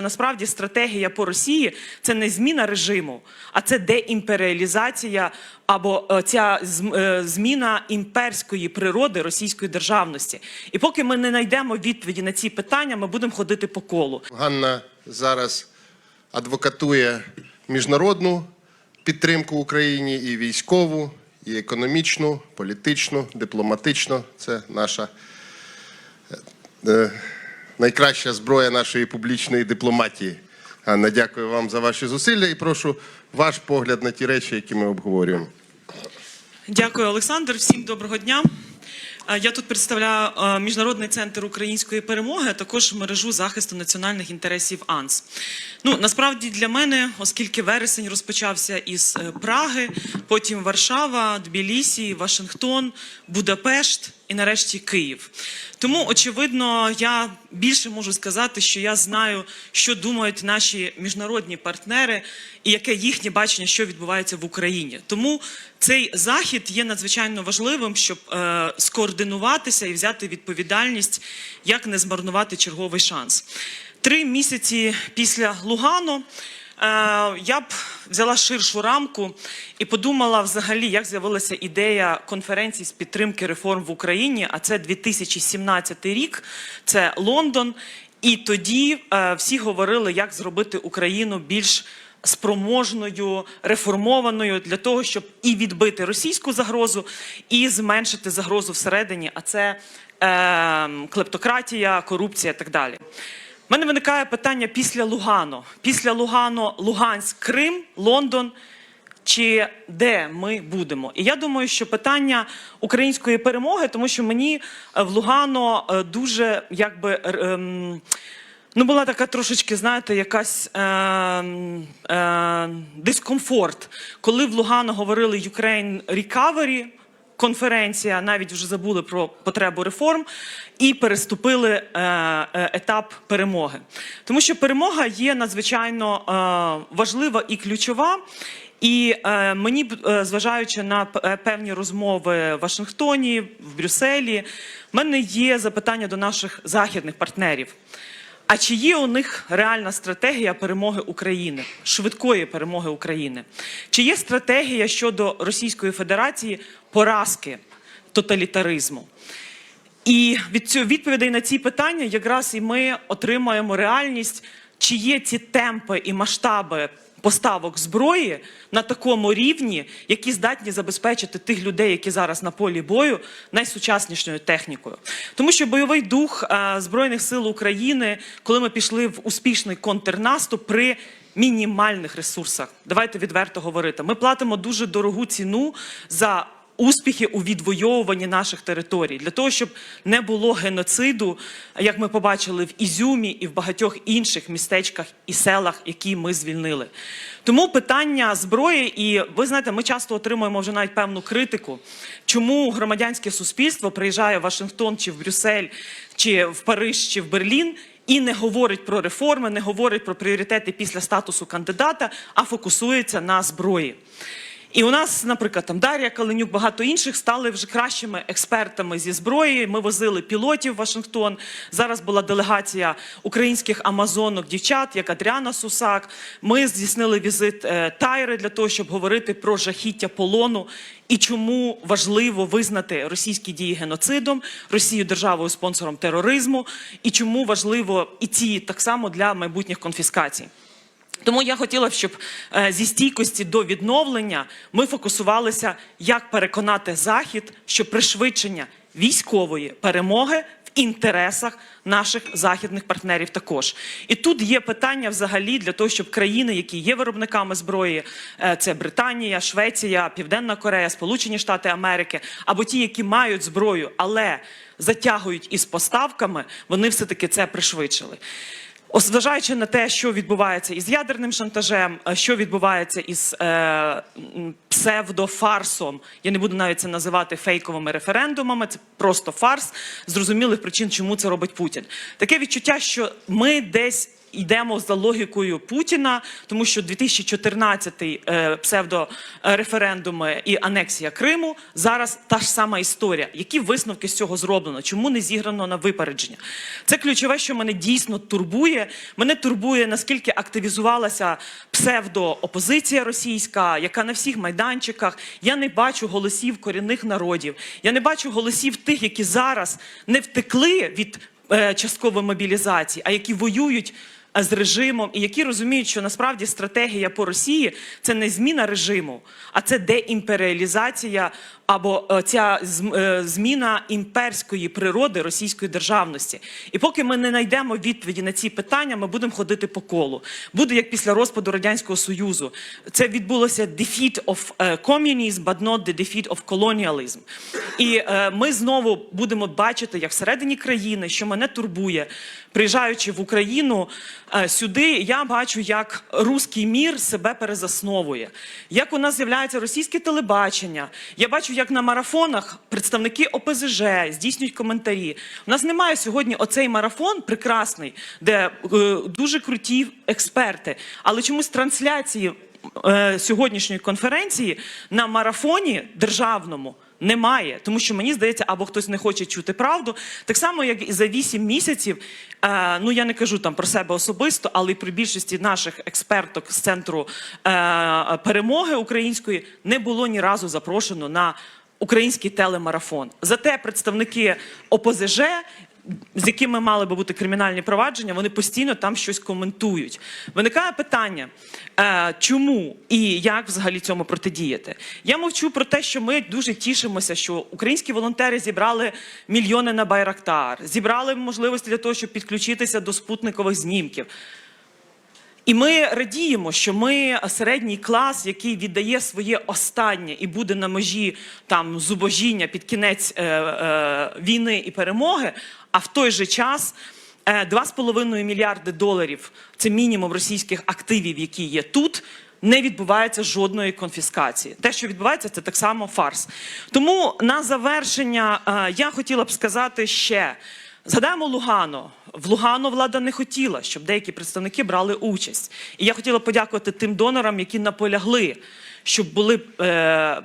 Насправді стратегія по Росії це не зміна режиму, а це деімперіалізація або е, ця е, зміна імперської природи російської державності. І поки ми не знайдемо відповіді на ці питання, ми будемо ходити по колу. Ганна зараз адвокатує міжнародну підтримку Україні і військову, і економічну, політичну, дипломатичну. Це наша е, найкраща зброя нашої публічної дипломатії. Анна, дякую вам за ваші зусилля і прошу ваш погляд на ті речі, які ми обговорюємо. Дякую, Олександр. Всім доброго дня. Я тут представляю Міжнародний центр української перемоги, а також мережу захисту національних інтересів АНС. Ну насправді для мене, оскільки вересень розпочався із е, Праги, потім Варшава, Тбілісі, Вашингтон, Будапешт і нарешті Київ. Тому, очевидно, я більше можу сказати, що я знаю, що думають наші міжнародні партнери і яке їхнє бачення, що відбувається в Україні. Тому цей захід є надзвичайно важливим, щоб е, скоординуватися і взяти відповідальність, як не змарнувати черговий шанс. Три місяці після Лугану е, я б взяла ширшу рамку і подумала взагалі, як з'явилася ідея конференції з підтримки реформ в Україні. А це 2017 рік, це Лондон. І тоді е, всі говорили, як зробити Україну більш спроможною, реформованою для того, щоб і відбити російську загрозу, і зменшити загрозу всередині, а це е, клептократія, корупція і так далі. У мене виникає питання після Лугану. Після Лугану, Луганськ, Крим, Лондон. Чи де ми будемо? І я думаю, що питання української перемоги, тому що мені е, в Лугано е, дуже якби. ем, Ну, була така трошечки, знаєте, якась е, е, дискомфорт, коли в Лугано говорили Ukraine Recovery, конференція, навіть вже забули про потребу реформ, і переступили е, е, етап перемоги. Тому що перемога є надзвичайно е, важлива і ключова. І е, мені, е, зважаючи на е, певні розмови в Вашингтоні, в Брюсселі, в мене є запитання до наших західних партнерів. А чи є у них реальна стратегія перемоги України, швидкої перемоги України? Чи є стратегія щодо Російської Федерації поразки тоталітаризму? І від цього відповідей на ці питання якраз і ми отримаємо реальність, чи є ці темпи і масштаби поставок зброї на такому рівні, які здатні забезпечити тих людей, які зараз на полі бою, найсучаснішою технікою. Тому що бойовий дух е, Збройних сил України, коли ми пішли в успішний контрнаступ при мінімальних ресурсах, давайте відверто говорити. Ми платимо дуже дорогу ціну за успіхи у відвоюванні наших територій для того, щоб не було геноциду, як ми побачили в Ізюмі і в багатьох інших містечках і селах, які ми звільнили. Тому питання зброї, і ви знаєте, ми часто отримуємо вже навіть певну критику, чому громадянське суспільство приїжджає в Вашингтон чи в Брюссель, чи в Париж, чи в Берлін. І не говорить про реформи, не говорить про пріоритети після статусу кандидата, а фокусується на зброї. І у нас, наприклад, там Дар'я Каленюк, багато інших стали вже кращими експертами зі зброї. Ми возили пілотів в Вашингтон. Зараз була делегація українських амазонок, дівчат, як Адріана Сусак. Ми здійснили візит е, Тайри для того, щоб говорити про жахіття полону і чому важливо визнати російські дії геноцидом, Росію державою спонсором тероризму, і чому важливо і ці так само для майбутніх конфіскацій. Тому я хотіла б, щоб е, зі стійкості до відновлення ми фокусувалися, як переконати Захід, що пришвидшення військової перемоги в інтересах наших західних партнерів також. І тут є питання взагалі для того, щоб країни, які є виробниками зброї, е, це Британія, Швеція, Південна Корея, Сполучені Штати Америки, або ті, які мають зброю, але затягують із поставками, вони все таки це пришвидшили. Ос- Зважаючи на те, що відбувається із ядерним шантажем, е, що відбувається із е, псевдофарсом, я не буду навіть це називати фейковими референдумами, це просто фарс. Зрозумілих причин, чому це робить Путін. Таке відчуття, що ми десь йдемо за логікою Путіна, тому що 2014 е, псевдореферендуми і анексія Криму зараз та ж сама історія. Які висновки з цього зроблено? Чому не зіграно на випередження? Це ключове, що мене дійсно турбує. Мене турбує наскільки активізувалася псевдоопозиція російська, яка на всіх майданчиках. Я не бачу голосів корінних народів. Я не бачу голосів тих, які зараз не втекли від е, часткової мобілізації, а які воюють з режимом, і які розуміють, що насправді стратегія по Росії це не зміна режиму, а це деімперіалізація або е, ця е, зміна імперської природи російської державності. І поки ми не знайдемо відповіді на ці питання, ми будемо ходити по колу. Буде як після розпаду радянського союзу. Це відбулося defeat of е, communism, but not the defeat of colonialism. І ми знову будемо бачити, як всередині країни, що мене турбує, приїжджаючи в Україну сюди, я бачу, як руський мір себе перезасновує, як у нас з'являється російське телебачення. Я бачу, як на марафонах представники ОПЗЖ здійснюють коментарі. У нас немає сьогодні оцей марафон прекрасний, де е, дуже круті експерти, але чомусь трансляції е, сьогоднішньої конференції на марафоні державному. Немає, тому що мені здається, або хтось не хоче чути правду. Так само, як і за 8 місяців. Е, ну я не кажу там про себе особисто, але й при більшості наших експерток з центру е, перемоги української не було ні разу запрошено на український телемарафон. Зате представники ОПЗЖ. З якими мали би бути кримінальні провадження, вони постійно там щось коментують. Виникає питання, е, чому і як взагалі цьому протидіяти? Я мовчу про те, що ми дуже тішимося, що українські волонтери зібрали мільйони на Байрактар, зібрали можливості для того, щоб підключитися до спутникових знімків. І ми радіємо, що ми середній клас, який віддає своє останнє і буде на межі там зубожіння під кінець е, е, війни і перемоги. А в той же час е, 2,5 мільярди доларів це мінімум російських активів, які є тут. Не відбувається жодної конфіскації. Те, що відбувається, це так само фарс. Тому на завершення е, я хотіла б сказати ще: згадаємо Лугано. В Лугано влада не хотіла, щоб деякі представники брали участь. І я хотіла подякувати тим донорам, які наполягли, щоб були е,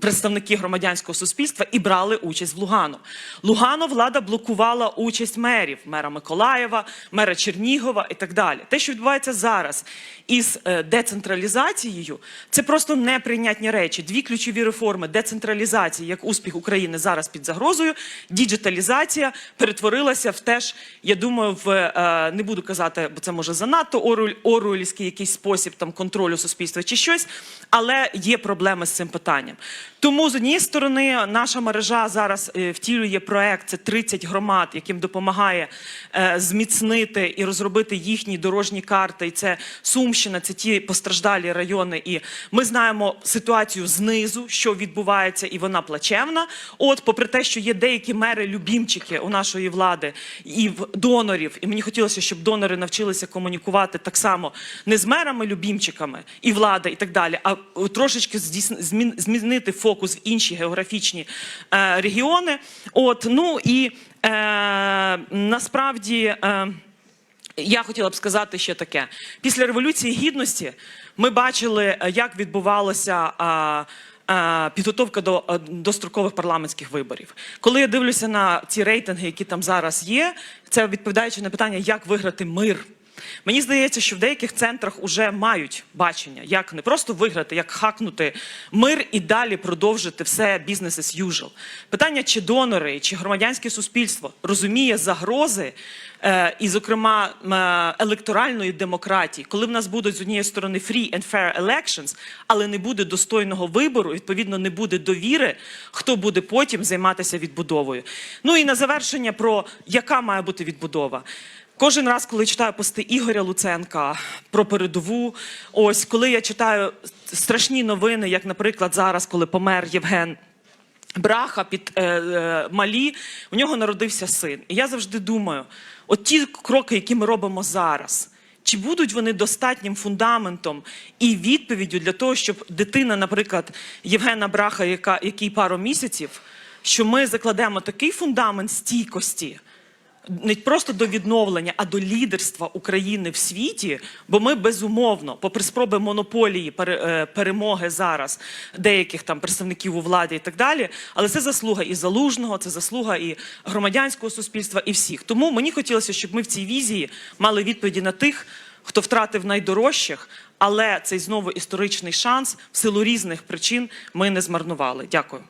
представники громадянського суспільства і брали участь в Лугано. Лугано влада блокувала участь мерів, мера Миколаєва, мера Чернігова і так далі. Те, що відбувається зараз із е, децентралізацією, це просто неприйнятні речі. Дві ключові реформи: децентралізація, як успіх України зараз під загрозою, діджиталізація перетворилася в теж, я думаю, в е, не буду казати, бо це може занадто оруельський якийсь спосіб там контролю суспільства чи щось, але є проблеми з цим питанням. Тому з однієї сторони наша мережа зараз е, втілює проект. Це 30 громад, яким допомагає е, зміцнити і розробити їхні дорожні карти. І це Сумщина, це ті постраждалі райони. І ми знаємо ситуацію знизу, що відбувається, і вона плачевна. От, попри те, що є деякі мери любімчики у нашої влади і в донорів, і мені хотілося, щоб донори навчилися комунікувати так само не з мерами любімчиками і влада, і так далі, а трошечки здійс- змінити фокус в інші географічні е, регіони. От ну і е, насправді. Е, я хотіла б сказати ще таке: після революції гідності ми бачили, е, як відбувалася. а, Підготовка до е, дострокових парламентських виборів. Коли я дивлюся на ці рейтинги, які там зараз є, це відповідаючи на питання, як виграти мир. Мені здається, що в деяких центрах вже мають бачення, як не просто виграти, як хакнути мир і далі продовжити все бізнес as usual. Питання, чи донори, чи громадянське суспільство розуміє загрози, е, і, зокрема, е, електоральної демократії, коли в нас будуть з однієї сторони free and fair elections, але не буде достойного вибору, відповідно, не буде довіри, хто буде потім займатися відбудовою. Ну і на завершення про яка має бути відбудова. Кожен раз, коли читаю пости Ігоря Луценка про передову, ось коли я читаю страшні новини, як, наприклад, зараз, коли помер Євген. Браха під е, е, малі, у нього народився син. І я завжди думаю: от ті кроки, які ми робимо зараз, чи будуть вони достатнім фундаментом і відповіддю для того, щоб дитина, наприклад, Євгена Браха, яка, який пару місяців, що ми закладемо такий фундамент стійкості, не просто до відновлення, а до лідерства України в світі, бо ми безумовно, попри спроби монополії е, перемоги зараз деяких там представників у владі і так далі, але це заслуга і залужного, це заслуга і громадянського суспільства, і всіх. Тому мені хотілося, щоб ми в цій візії мали відповіді на тих, хто втратив найдорожчих, але цей знову історичний шанс в силу різних причин ми не змарнували. Дякую.